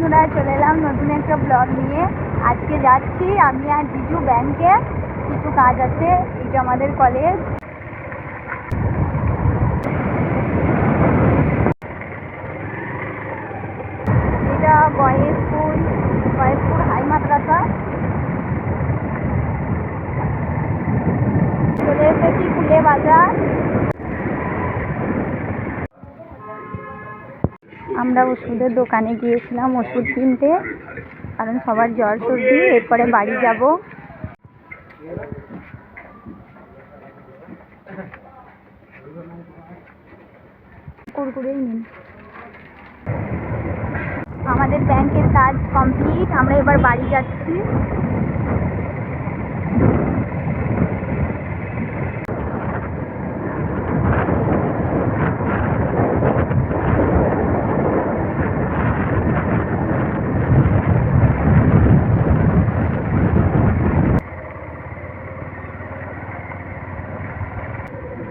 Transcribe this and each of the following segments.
বন্ধুরা, চলে এলাম নতুন একটা ব্লগ নিয়ে। আজকে যাচ্ছি আমি আর জিজু ব্যাংকে কিছু কাজ আছে, এটা আমাদের কলেজ এটা বয়েজ স্কুল বয়েজপুর হাই মাদ্রাসা। চলে এসেছি ফুলে বাজার। আমরা ওষুধের দোকানে গিয়েছিলাম ওষুধ কিনতে, কারণ সবার জ্বর সর্দি, এরপরে বাড়ি যাব। নিন। আমাদের ব্যাংকের কাজ কমপ্লিট, আমরা এবার বাড়ি যাচ্ছি।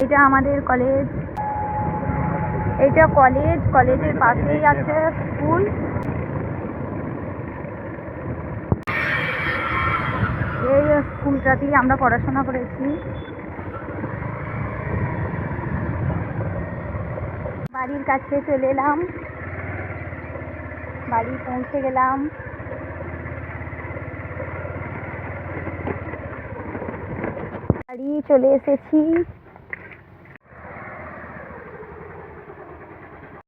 এটা আমাদের কলেজ এটা কলেজ কলেজের পাশেই আছে স্কুল এই স্কুলটাতেই আমরা পড়াশোনা করেছি। বাড়ির কাছে চলে এলাম। বাড়ি পৌঁছে গেলাম। বাড়ি চলে এসেছি।